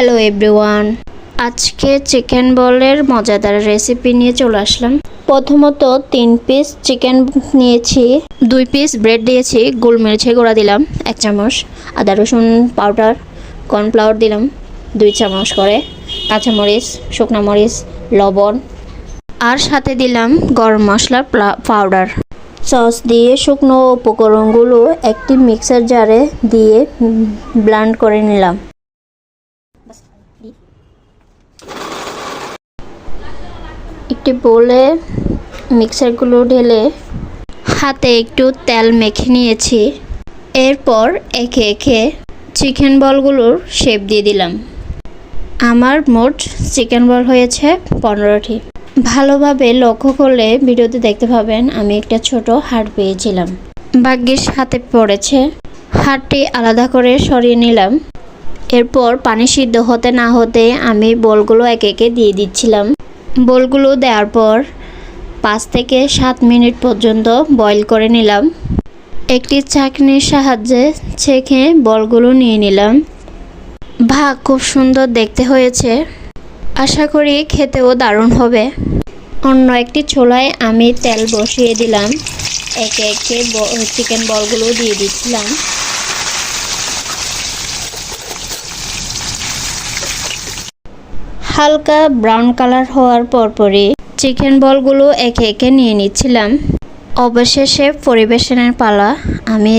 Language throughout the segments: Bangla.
হ্যালো এভরিওয়ান আজকে চিকেন বলের মজাদার রেসিপি নিয়ে চলে আসলাম। প্রথমত তিন পিস চিকেন নিয়েছি, দুই পিস ব্রেড দিয়েছি গোলমরিচে গুঁড়া দিলাম, এক চামচ আদা রসুন পাউডার কর্নফ্লাওয়ার দিলাম, দুই চামচ করে কাঁচামরিচ, শুকনো মরিচ, লবণ। আর সাথে দিলাম গরম মশলার পাউডার সস দিয়ে শুকনো উপকরণগুলো একটি মিক্সার জারে দিয়ে ব্লান্ড করে নিলাম। একটি বোলে মিক্সারগুলো ঢেলে হাতে একটু তেল মেখে নিয়েছি। এরপর একে একে চিকেন বলগুলোর শেপ দিয়ে দিলাম। আমার মোট চিকেন বল হয়েছে পনেরোটি। ভালোভাবে লক্ষ্য করলে ভিডিওতে দেখতে পাবেন, আমি একটা ছোট হাড় পেয়েছিলাম। ভাগ্যিস হাতে পড়েছে। হাড়টি আলাদা করে সরিয়ে নিলাম। এরপর পানি সিদ্ধ হতে না হতে আমি বলগুলো একে একে দিয়ে দিচ্ছিলাম। বলগুলো দেওয়ার পর পাঁচ থেকে সাত মিনিট পর্যন্ত বয়ল করে নিলাম। একটি চাকনির সাহায্যে ছেঁকে বলগুলো নিয়ে নিলাম। ভাগ খুব সুন্দর দেখতে হয়েছে। আশা করি খেতেও দারুণ হবে। অন্য একটি ছোলায় আমি তেল বসিয়ে দিলাম। একে একে চিকেন বলগুলো দিয়ে দিচ্ছিলাম। হালকা ব্রাউন কালার হওয়ার পরপরই চিকেন বলগুলো একে একে নিয়ে নিচ্ছিলাম। অবশেষে পরিবেশনের পালা আমি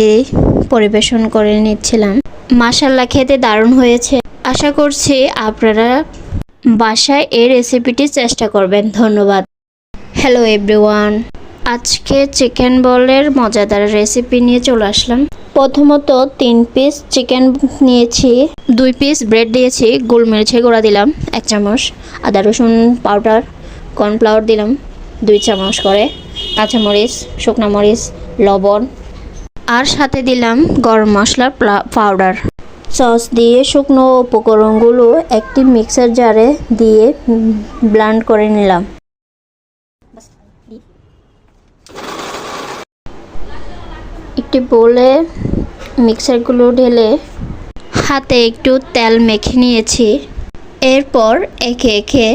পরিবেশন করে নিচ্ছিলাম। মাসাল্লা খেতে দারুণ হয়েছে। আশা করছি আপনারা বাসায় এই রেসিপিটি চেষ্টা করবেন। ধন্যবাদ। হ্যালো এভরিওয়ান, আজকে চিকেন বলের মজাদার রেসিপি নিয়ে চলে আসলাম। প্রথমত তিন পিস চিকেন নিয়েছি, দুই পিস ব্রেড দিয়েছি গোলমরিচে গুঁড়া দিলাম, এক চামচ আদা রসুন পাউডার কর্নফ্লাওয়ার দিলাম, দুই চামচ করে কাঁচামরিচ, শুকনো মরিচ, লবণ আর সাথে দিলাম গরম মশলার প্লা- পাউডার সস দিয়ে শুকনো উপকরণগুলো একটি মিক্সার জারে দিয়ে ব্লান্ড করে নিলাম। একটি বোলে মিক্সারগুলো ঢেলে হাতে একটু তেল মেখে নিয়েছি। এরপর একে একে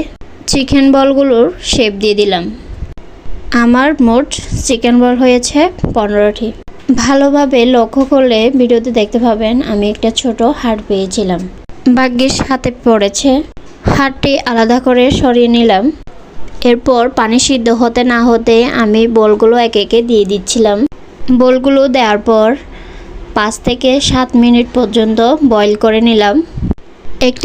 চিকেন বলগুলোর শেপ দিয়ে দিলাম। আমার মোট চিকেন বল হয়েছে পনেরোটি। ভালোভাবে লক্ষ্য করলে ভিডিওতে দেখতে পাবেন, আমি একটা ছোট হাড় পেয়েছিলাম। ভাগ্যিস হাতে পড়েছে। হাড়টি আলাদা করে সরিয়ে নিলাম। এরপর পানি সিদ্ধ হতে না হতে আমি বলগুলো একে একে দিয়ে দিচ্ছিলাম। বলগুলো দেওয়ার পর পাঁচ থেকে সাত মিনিট পর্যন্ত বয়ল করে নিলাম। একটি